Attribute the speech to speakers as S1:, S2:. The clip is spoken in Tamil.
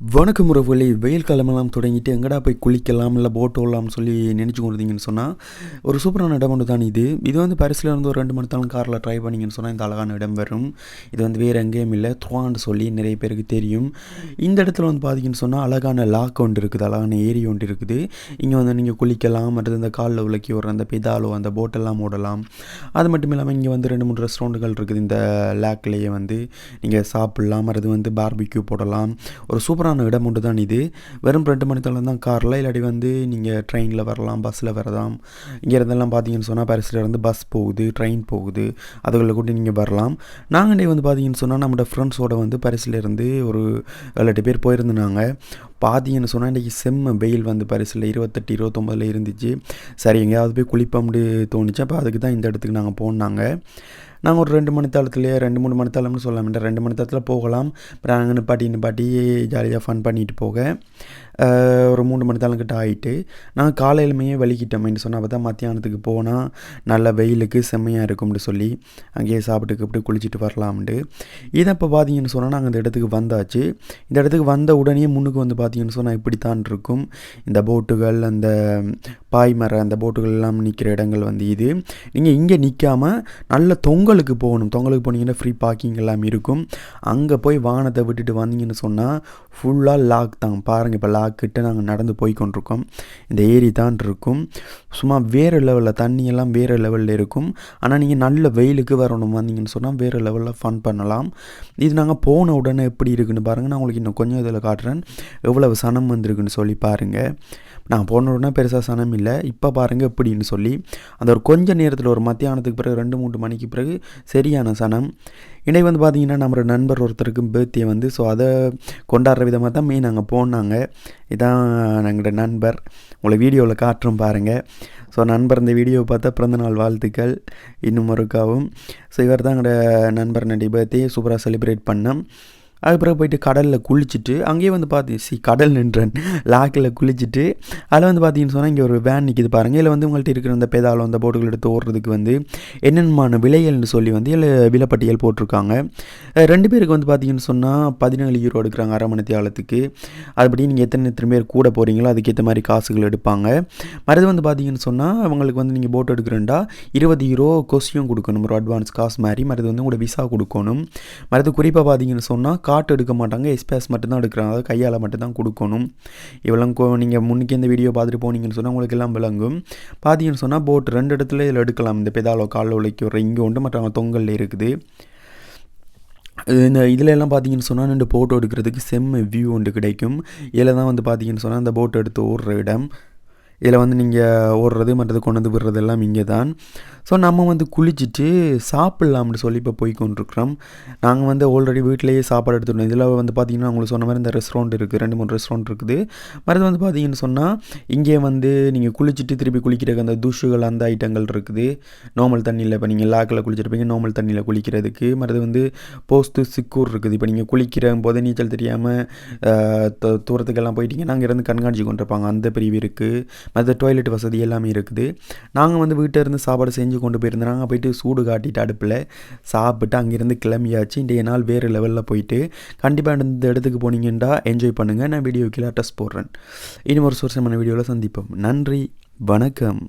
S1: வணக்கம் உறவுகளே. வெயில் காலமெல்லாம் தொடங்கிட்டு எங்கடா போய் குளிக்கலாம் இல்லை போட் ஓடலாம்னு சொல்லி நினச்சி கொண்டிருந்தீங்கன்னு சொன்னால் ஒரு சூப்பரான இடம் ஒன்று தான் இது. இது வந்து பரிசில் இருந்து ஒரு ரெண்டு மணி நேரம் காரில் ட்ரை பண்ணிங்கன்னு சொன்னால் இந்த அழகான இடம் வரும். இது வந்து வேறு எங்கேயும் இல்லை துவான்னு சொல்லி நிறைய பேருக்கு தெரியும். இந்த இடத்துல வந்து பார்த்தீங்கன்னு சொன்னால் அழகான லாக் ஒன்று இருக்குது அழகான ஏரி ஒன்று இருக்குது. இங்கே வந்து நீங்கள் குளிக்கலாம் மற்றது இந்த காலில் உலக்கி வர அந்த பெதாலோ அந்த போட்டெல்லாம் ஓடலாம். அது மட்டும் இல்லாமல் இங்கே வந்து ரெண்டு மூணு ரெஸ்டாரண்ட்டுகள் இருக்குது இந்த லேக்லேயே வந்து. நீங்கள் சாப்பிட்லாம் மற்றது வந்து பார்பிக்யூ போடலாம். ஒரு சூப்பரான இடம் ஒன்று தான் இது. வெறும் ரெண்டு மணி நேரம் தான் காரில் இல்லாட்டி வந்து நீங்கள் ட்ரெயினில் வரலாம் பஸ்ஸில் வரலாம். இங்கே இருந்தெல்லாம் பார்த்தீங்கன்னு சொன்னால் பாரிஸில் இருந்து பஸ் போகுது ட்ரெயின் போகுது. அதுகளில் கூட நீங்கள் வரலாம். நாங்களே வந்து பார்த்தீங்கன்னு சொன்னால் நம்மளோட ஃப்ரெண்ட்ஸோட வந்து பாரிஸில் இருந்து ஒரு ரெண்டு பேர் போயிருந்தாங்க. பாதின்னு சொன்னால் இன்றைக்கி செம்ம வெயில் வந்து பரிசில் இருபத்தெட்டு இருபத்தொம்பதில் இருந்துச்சு. சரி எங்கேயாவது போய் குளிப்போம்னு தோணுச்சு. அப்போ அதுக்கு தான் இந்த இடத்துக்கு நாங்கள் போனாங்க. நாங்கள் ஒரு ரெண்டு மணி தாளத்துலேயே ரெண்டு மூணு மணி தாளம்னு சொல்ல மாட்டேன் ரெண்டு மணி தாளத்தில் போகலாம். அப்புறம் அங்கே நிப்பாட்டி நிப்பாட்டி ஜாலியாக ஃபன் பண்ணிட்டு போக. ஒரு மூணு மணி தாளம் கிட்ட ஆகிட்டு நாங்கள் காலையிலுமே வெளிக்கிட்டோமேன்னு சொன்னால் அப்போ தான் மத்தியானத்துக்கு போனால் நல்ல வெயிலுக்கு செம்மையாக இருக்கும்னு சொல்லி அங்கேயே சாப்பிட்டு கூப்பிட்டு குளிச்சுட்டு வரலாம்ட்டு இதை இப்போ பார்த்தீங்கன்னு சொன்னால் நாங்கள் இந்த இடத்துக்கு வந்தாச்சு. இந்த இடத்துக்கு வந்த உடனே முன்னுக்கு வந்து பார்த்தீங்கன்னு சொன்னால் இப்படித்தான் இருக்கும். இந்த போட்டுகள் அந்த பாய்மர அந்த போட்டுகள் எல்லாம் நிற்கிற இடங்கள் வந்து இது. நீங்கள் இங்கே நிற்காம நல்ல தொங்கலுக்கு போகணும். தொங்கலுக்கு போனீங்கன்னா ஃப்ரீ பார்க்கிங் எல்லாம் இருக்கும். அங்கே போய் வானத்தை விட்டுட்டு வந்தீங்கன்னு சொன்னால் ஃபுல்லாக லாக் தான். பாருங்கள் இப்போ லாக் கிட்ட நாங்கள் நடந்து போய் கொண்டிருக்கோம். இந்த ஏரி தான் இருக்கும். சும்மா வேறு லெவலில் தண்ணியெல்லாம் வேறு லெவலில் இருக்கும். ஆனால் நீங்கள் நல்ல வெயிலுக்கு வரணும் வந்தீங்கன்னு சொன்னால் வேறு லெவலில் ஃபன் பண்ணலாம். இது நாங்கள் போன உடனே எப்படி இருக்குன்னு பாருங்கள் நான் உங்களுக்கு இன்னும் கொஞ்சம் இதில் காட்டுறேன். எவ்வளவு சனம் வந்திருக்குன்னு சொல்லி பாருங்கள் நான் போன உடனே பெருசாக சனம் இல்லை. இப்போ பாருங்கள் எப்படின்னு சொல்லி அந்த ஒரு கொஞ்ச நேரத்தில் ஒரு மத்தியானத்துக்கு பிறகு ரெண்டு மூணு மணிக்கு பிறகு சரியான சனம். இன்றைக்கு வந்து பார்த்திங்கன்னா நம்மளோட நண்பர் ஒருத்தருக்கும் பர்த்டே வந்து ஸோ அதை கொண்டாடுற விதமாக தான் மெயின் அங்கே போனாங்க. இதான் எங்களோட நண்பர். உங்களை வீடியோவில் காட்டுறோம் பாருங்கள் ஸோ நண்பர் இந்த வீடியோவை பார்த்தா பிறந்தநாள் வாழ்த்துக்கள். இன்னும் ஒருக்காவும் ஸோ இவர் தான் எங்களோட நண்பர் நடி பர்த்டே சூப்பராக செலிப்ரேட் பண்ணோம். அதுக்கப்புறம் பிறகு போயிட்டு கடலில் குளிச்சுட்டு அங்கேயே வந்து பார்த்து சி கடல் நின்றன். லாக்கில் குளிச்சுட்டு அதில் வந்து பார்த்தீங்கன்னு சொன்னால் இங்கே ஒரு வேன் நிற்கிது பாருங்கள் இதில் வந்து உங்கள்கிட்ட இருக்கிற அந்த பேதாளம் அந்த போட்டுகள் எடுத்து ஓடுறதுக்கு வந்து என்னென்னமான விலைகள்னு சொல்லி வந்து இதில் விலைப்பட்டியல் போட்டிருக்காங்க. ரெண்டு பேருக்கு வந்து பார்த்தீங்கன்னு சொன்னால் பதினேழு யூரோ எடுக்கிறாங்க அரை மணி தியாலத்துக்கு அதுபடி நீங்கள் எத்தனை எத்தனை பேர் கூட போகிறீங்களோ அதுக்கேற்ற மாதிரி காசுகள் எடுப்பாங்க. மறுது வந்து பார்த்தீங்கன்னு சொன்னால் அவங்களுக்கு வந்து நீங்கள் போட் எடுக்கிறேன்டா இருபது யூரோ கொஸ்டியும் கொடுக்கணும் ஒரு அட்வான்ஸ் காசு மாதிரி. மறுது வந்து உங்களோட விசா கொடுக்கணும். மறுது குறிப்பாக பார்த்தீங்கன்னு சொன்னால் காட்டு எடுக்க மாட்டாங்க. எஸ்பிஎஸ் மட்டும்தான் எடுக்கிறாங்க. அதாவது கையால் மட்டும்தான் கொடுக்கணும். இவ்வளோ நீங்கள் முன்னுக்கு இந்த வீடியோ பார்த்துட்டு போனீங்கன்னு சொன்னால் உங்களுக்கு எல்லாம் விளங்கும். பார்த்தீங்கன்னு சொன்னால் போட் ரெண்டு இடத்துல இதில் எடுக்கலாம். இந்த பெதாலோ காலில் உழைக்கிற இங்கே உண்டு மற்ற தொங்கல் இருக்குது. இந்த இதில் எல்லாம் பார்த்தீங்கன்னு சொன்னால் ரெண்டு போட்டோ எடுக்கிறதுக்கு செம்ம வியூ ஒன்று கிடைக்கும். இதில் தான் வந்து பார்த்தீங்கன்னு சொன்னால் அந்த போட்டோ எடுத்து ஓடுற இடம். இதில் வந்து நீங்கள் ஓடுறது மற்றது கொண்டு வந்து விடுறது எல்லாம் இங்கே தான். ஸோ நம்ம வந்து குளிச்சுட்டு சாப்பிட்லாம்னு சொல்லி இப்போ போய் கொண்டிருக்கிறோம் நாங்கள் வந்து ஆல்ரெடி வீட்டிலேயே சாப்பாடு எடுத்துட்டோம். இதில் வந்து பார்த்தீங்கன்னா உங்களுக்கு சொன்ன மாதிரி இந்த ரெஸ்டாரண்ட் இருக்குது ரெண்டு மூணு ரெஸ்டாரண்ட் இருக்குது. மறுது வந்து பார்த்தீங்கன்னு சொன்னால் இங்கே வந்து நீங்கள் குளிச்சுட்டு திருப்பி குளிக்கிறதுக்கு அந்த துஷுகள் அந்த ஐட்டங்கள் இருக்குது. நார்மல் தண்ணியில் இப்போ நீங்கள் லாக்கில் குளிச்சிருப்பீங்க. நார்மல் தண்ணியில் குளிக்கிறதுக்கு. மறுது வந்து போஸ்ட்டு சிக்கூர் இருக்குது. இப்போ நீங்கள் குளிக்கிற போது நீச்சல் தெரியாமல் தூரத்துக்கெல்லாம் போயிட்டீங்கன்னா அங்கேருந்து கண்காணிச்சு கொண்டிருப்பாங்க. அந்த பிரிவு இருக்குது மற்ற டாய்லெட் வசதி எல்லாமே இருக்குது. நாங்கள் வந்து வீட்டில் இருந்து சாப்பாடு செஞ்சு கொண்டு போயிருந்தோம். நாங்கள் போயிட்டு சூடு காட்டிட்டு அடுப்பில் சாப்பிட்டு அங்கேருந்து கிளம்பியாச்சு. இன்றைய நாள் வேறு லெவலில் போயிட்டு கண்டிப்பாக இந்த இடத்துக்கு போனீங்கன்னா என்ஜாய் பண்ணுங்கள் நான் வீடியோ கீழே டஸ்ட் போடுறேன் இன்னும் ஒரு சுவரசமான வீடியோவில் சந்திப்போம். நன்றி. வணக்கம்.